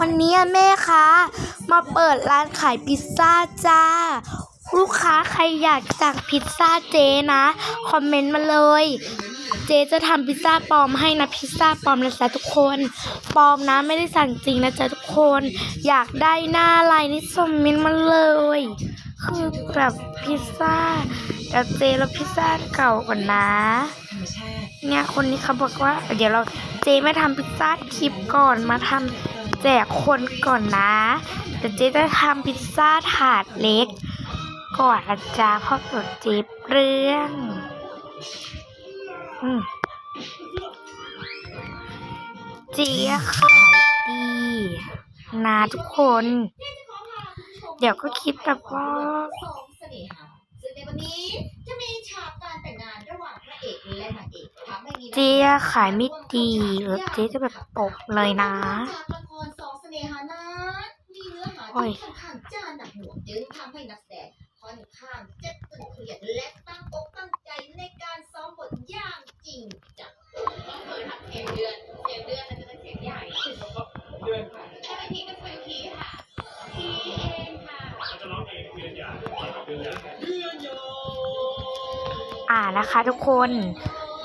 วันนี้แม่คะมาเปิดร้านขายพิซซ่าจ้า ลูกค้าใครอยากสั่งพิซซ่าเจนะ คอมเมนต์มาเลย เจจะทำพิซซ่าปลอมให้นะพิซซ่าปลอมนะจ๊ะทุกคนปลอมนะไม่ได้สั่งจริงนะจ๊ะทุกคน อยากได้หน้าอะไรนี่คอมเมนต์มาเลย คือแบบพิซซ่าแต่เจแล้วพิซซ่าเก่าก่อนนะเนี่ยคนนี้เขาบอกว่า เดี๋ยวเราเจไม่ทำพิซซ่าคลิปก่อนมาทำ จกคนก่อนนะแต่เจ๊จะทำพิซซ่าถาดเล็ก ก่อนนะจ๊ะเพราะตัวเจเรื่องเจ๊ขายดีนะทุกคน เดี๋ยวก็คิดแบบว่าเสน่หาซึ่งในวันนี้จะมีฉากการแต่งงานระหว่างพระเอกและนางเอกทำให้มีเจ๊ขายไม่ดีหรือเจ๊จะแบบตกเลยนะ จากละครสองเสน่หานั้นมี ข้อยที่ค่อนข้างจ้าหนักหน่วงจึงทำให้นักแสดงค่อนข้างจะตึงเครียดและตั้งอกตั้งใจในการซ้อมบทอย่างจริงจังต้องเคยทำเสียงเดือนเสียงเดือนมันจะเป็นเสียงใหญ่ถ้าเป็นทีก็เป็นทีค่ะทีเองค่ะอ่านะคะทุกคน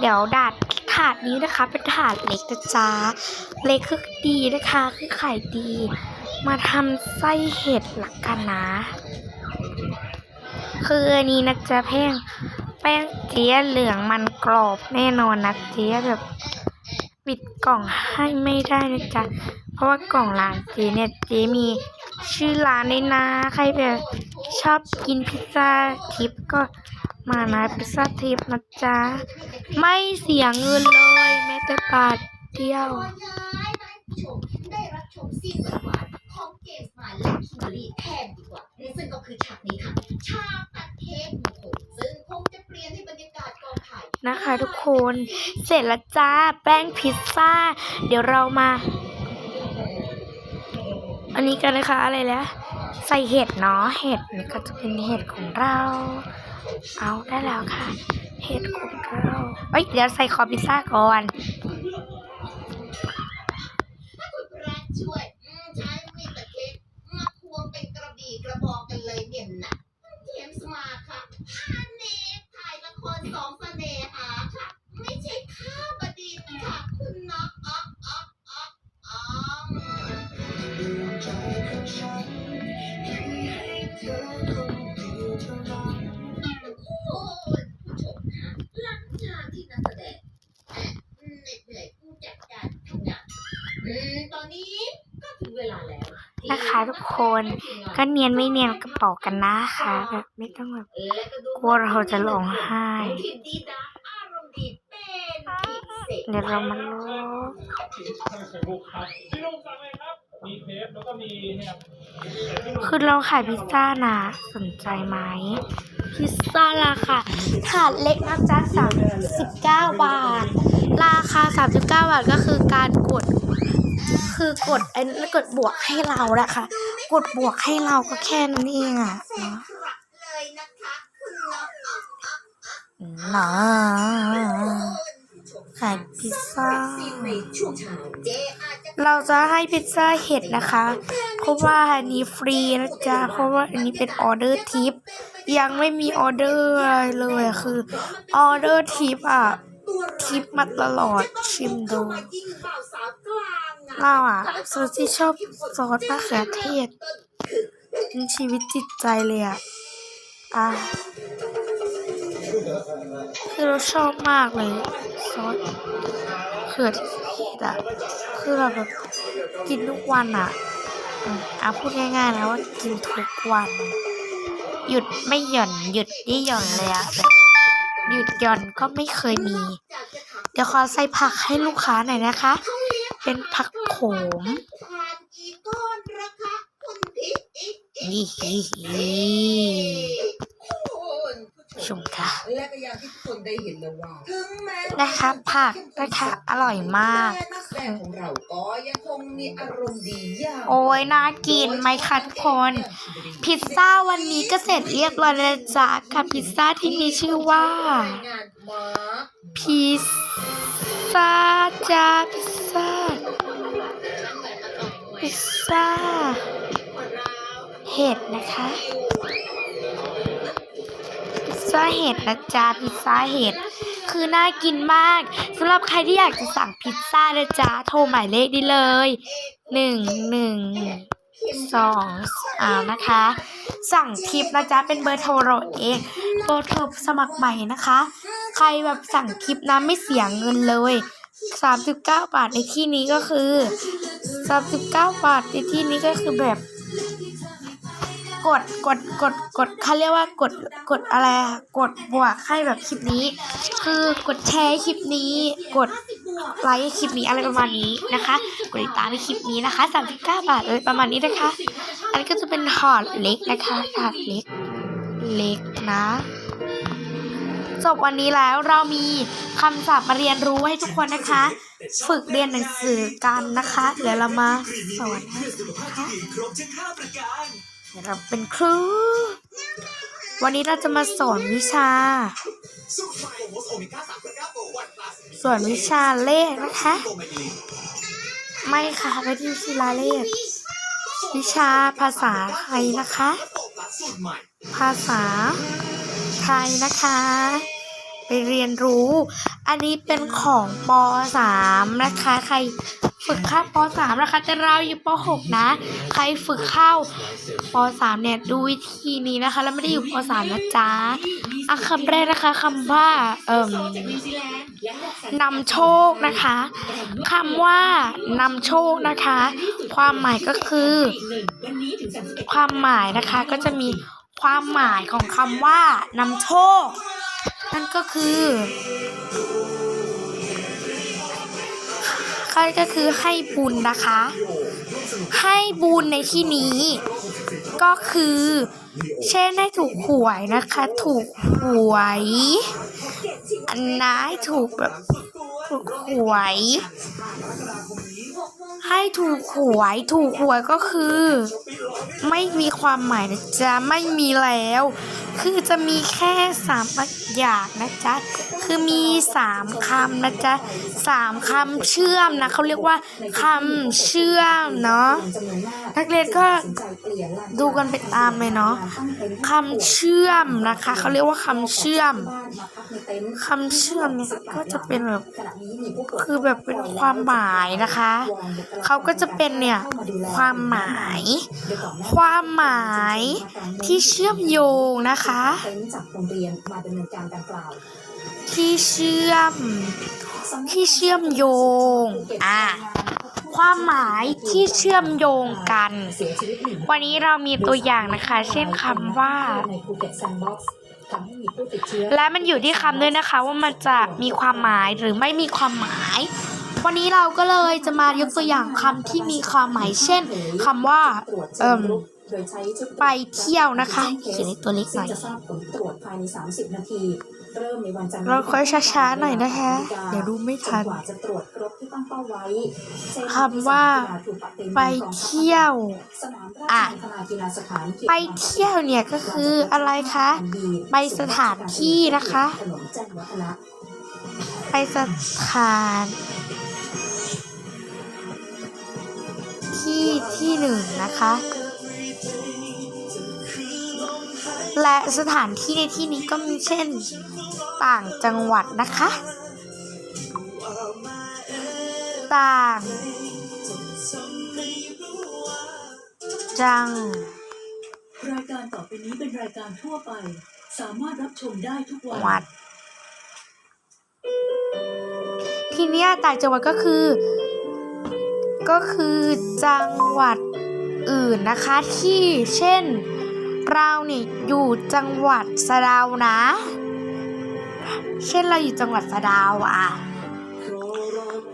เดี๋ยวดาดถาดนี้นะคะเป็นถาดเล็กนะจ๊ะเล็กคือดีนะคะ คือขายดี มาทำไส้เห็ดละกันนะ คืออันนี้นะจ๊ะแป้งแป้งเจี๊ยเหลืองมันกรอบแน่นอนนะเจี๊ยแบบปิดกล่องให้ไม่ได้นะจ๊ะ เพราะว่ากล่องร้านเจ๊เนี่ยเจ๊มีชื่อร้านด้วยนะ ใครแบบชอบกินพิซซ่าทิปก็มานะพิซซ่าทิปนะจ๊ะ ไม่เสียเงินเลยแม้แต่บาทเดียว เจมส์มาและคิมเบอรี่แทนดีกว่า ซึ่งก็คือฉากนี้ค่ะ ฉากตัดเค้กมงคลซึ่งคงจะเปลี่ยนให้บรรยากาศกองถ่ายนะคะทุกคน เสร็จแล้วจ้า แป้งพิซซ่า เดี๋ยวเรามา อันนี้กันนะคะอะไรแล้วใส่เห็ดเนาะ เห็ดนี่ก็จะเป็นเห็ดของเรา เอาได้แล้วค่ะ เห็ดของเราเอ้ยเดี๋ยวใส่คอพิซซ่าก่อน ถ้าคุณพระช่วย นะคะทุกคนก็เนียนไม่เนียนกระเป๋ากันนะคะแบบไม่ต้องแบบและก็ดูกลัวเราจะร้องไห้ที่ดีดาอารมณ์ดีเป็นพิเศษเดี๋ยวเรามาลบไข่มุก ครับพี่ลุงสั่งเลยครับมีเทปแล้วก็มีแฮมคือเราขายพิซซ่านะ สนใจไหม พิซซ่าราคาถาดเล็กนะจ๊ะ39บาท ราคา39บาทก็คือการกด คือกดไอ้นั่นกดบวกให้เราแหละค่ะกดบวกให้เราก็แค่นั้นเองอะแสนครับเลยนะคะคุณน็อกอ๊อกอ๊อกเนาะขายพิซซ่า เราจะให้พิซซ่าเห็ดนะคะ เพราะว่าอันนี้ฟรีนะจ๊ะ เพราะว่าอันนี้เป็นออเดอร์ทิป ยังไม่มีออเดอร์อะไรเลยคือออเดอร์ทิปอะทิปมาตลอดชิมดูเราอะซอสที่ชอบซอสมะเขือเทศเป็นชีวิตจิตใจเลยอะอะ คือเราชอบมากเลยซอสมะเขือเทศอะ คือเราแบบกินทุกวันอะอืมอะพูดง่ายๆแล้วว่ากินทุกวัน หยุดไม่หย่อน หยุดไม่หย่อนเลยอะแบบหยุดหย่อนก็ไม่เคยมี เดี๋ยวขอใส่ผักให้ลูกค้าหน่อยนะคะ เป็นผักโขมทาน ชชมมค่ะและก็อย่างที่ทุกคนได้เห็นแล้วว่าถึงแม้นะคะผักนะคะอร่อยมากแต่นักแสดงของเราก็ยังคงมีอารมณ์ดีอย่างโอ้ยน่ากินไหมคะทุกคนพิซซ่าวันนี้ก็เสร็จเรียบร้อยแล้วจ้ากับพิซซ่าที่มีชื่อว่ารายงานมาพิซซ่าจ้าพิซซ่าพพิซซ่าเห็ดนะคะ ซ่าเห็ดนะจ๊ะพิซซ่าเห็ดคือน่ากินมากสำหรับใครที่อยากจะสั่งพิซซ่านะจ๊ะโทรหมายเลขได้เลยหนึ่งหนึ่งสองอ่านะคะ สั่งทิปนะจ๊ะเป็นเบอร์โทรเราเองเบอร์โทรสมัครใหม่นะคะ ใครแบบสั่งคลิปนะไม่เสียเงินเลย39 บาทในที่นี้ก็คือ39บาทในที่นี้ก็คือแบบ กดกดกดกดเขาเรียกว่ากดกดอะไรกดบวกให้แบบคลิปนี้ คือกดแชร์คลิปนี้ กดไลค์คลิปนี้อะไรประมาณนี้นะคะ กดติดตามในคลิปนี้นะคะ39บาทอะไรประมาณนี้นะคะ อันนี้ก็จะเป็นถอดเล็กนะคะถอดเล็กเล็กนะจบวันนี้แล้วเรามีคำศัพท์มาเรียนรู้ให้ทุกคนนะคะ ฝึกเรียนหนังสือกันนะคะ เดี๋ยวเรามาสอนนะคะ เดี๋ยวเราเป็นครู วันนี้เราจะมาสอนวิชา ส่วนวิชาเลขนะคะ ไม่ค่ะไม่ใช่วิชาเลข วิชาภาษาไทยนะคะ ภาษาไทยนะคะ ไปเรียนรู้ อันนี้เป็นของป .3 นะคะ ใคร ฝึกเข้าป .3 นะคะแต่เราอยู่ป .6 นะ ใครฝึกเข้าป .3 เนี่ยดูวิธีนี้นะคะ แล้วไม่ได้อยู่ป .3 นะจ๊ะอะคำแรกนะคะคำว่าเอ่มนำโชคนะคะคำว่านำโชคนะคะ ความหมายก็คือ ความหมายนะคะก็จะมีความหมายของคำว่านำโชค นั่นก็คือ ก็คือให้บุญนะคะ ให้บุญในที่นี้ ก็คือ เช่นให้ถูกหวยนะคะ ถูกหวย อันนะให้ถูกแบบถูกหวย ให้ถูกหวยถูกหวยก็คือ ไม่มีความหมายนะจ๊ะไม่มีแล้ว คือจะมีแค่สามอย่างนะจ๊ะ คือมีสามคำนะจ๊ะสามคำเชื่อมนะเขาเรียกว่าคำเชื่อมเนาะนักเรียนก็ดูกันไปตามเลยเนาะคำเชื่อมนะคะเขาเรียกว่าคำเชื่อมคำเชื่อมเนี่ยก็จะเป็นแบบคือแบบเป็นความหมายนะคะเขาก็จะเป็นเนี่ยความหมาย ความหมายที่เชื่อมโยงนะคะจากโรงเรียนมาดำเนินการดังกล่าว ที่เชื่อม ที่เชื่อมโยง อ่าความหมายที่เชื่อมโยงกันเสียชีวิตหนึ่งวันนี้เรามีตัวอย่างนะคะ เช่นคำว่าในภูเก็ตแซนด์บ็อกซ์ทำให้มีผู้ติดเชื้อและมันอยู่ที่คำด้วยนะคะว่ามันจะมีความหมายหรือไม่มีความหมาย วันนี้เราก็เลยจะมายกตัวอย่างคำที่มีความหมาย เช่นคำว่าเอิ่ม โดยใช้ชุดไปเที่ยวนะคะเขียนในตัวเล็กหน่อยซึ่งจะทราบผลตรวจภายใน 30 นาที เริ่มในวันจันทร์เราค่อยช้าๆหน่อยนะคะเดี๋ยวดูไม่ทันจกว่าจะตรวจครบที่ตั้งเป้าไว้เช่นคำว่า ไปเที่ยวสนามราชอะมังคลากีฬาสถานเขตไปเที่ยวเนี่ยก็คืออะไรคะไปสถานที่นะคะถนนแจ้งวัฒนะไปสถานที่ที่หนึ่งนะคะ และสถานที่ในที่นี้ก็มีเช่นต่างจังหวัดนะคะ ต่าง จัง รายการต่อไปนี้เป็นรายการทั่วไป สามารถรับชมได้ทุกวัหวัดทีเนี้ยต่างจังหวัดก็คือ ก็คือจังหวัดอื่นนะคะที่เช่น เราเนี่ยอยู่จังหวัดสะดาวนะ เช่นเราอยู่จังหวัดสะดาวอะ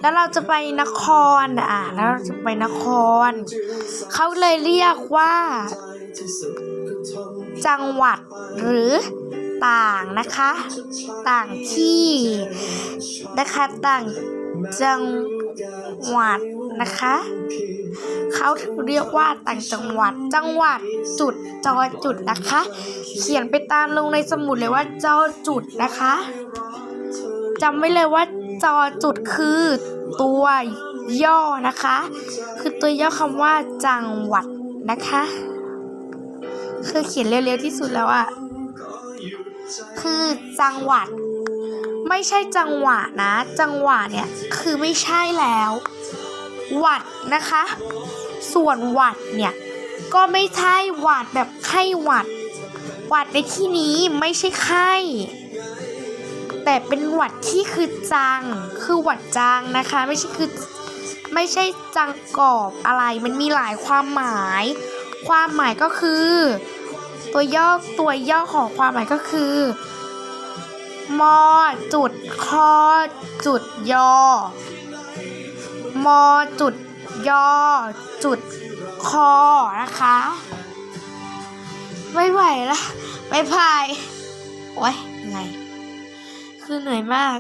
แล้วเราจะไปนครอะ แล้วเราจะไปนคร เขาเลยเรียกว่า จังหวัดหรือต่างนะคะ ต่างที่นะคะต่างจังหวัด นะคะ เขาเรียกว่าต่างจังหวัดจังหวัดจุดจอจุดนะคะ เขียนไปตามลงในสมุดเลยว่าจอจุดนะคะจำไว้เลยว่าจอจุดคือตัวย่อนะคะ คือตัวย่อคำว่าจังหวัดนะคะ คือเขียนเร็วๆที่สุดแล้วอะคือจังหวัด ไม่ใช่จังหวะนะ จังหวะเนี่ยคือไม่ใช่แล้ว หวัดนะคะ ส่วนหวัดเนี่ยก็ไม่ใช่หวัดแบบไข้หวัด หวัดในที่นี้ไม่ใช่ไข้ แต่เป็นหวัดที่คือจังคือหวัดจังนะคะ ไม่ใช่คือไม่ใช่จังกอบอะไร มันมีหลายความหมาย ความหมายก็คือ ตัวย่อตัวย่อของความหมายก็คือมอจุดคอจุดยอ มอจุดยอจุดคอนะคะ ไม่ไหวละไม่พาย โอ้ยเหนื่อยคือเหนื่อยมาก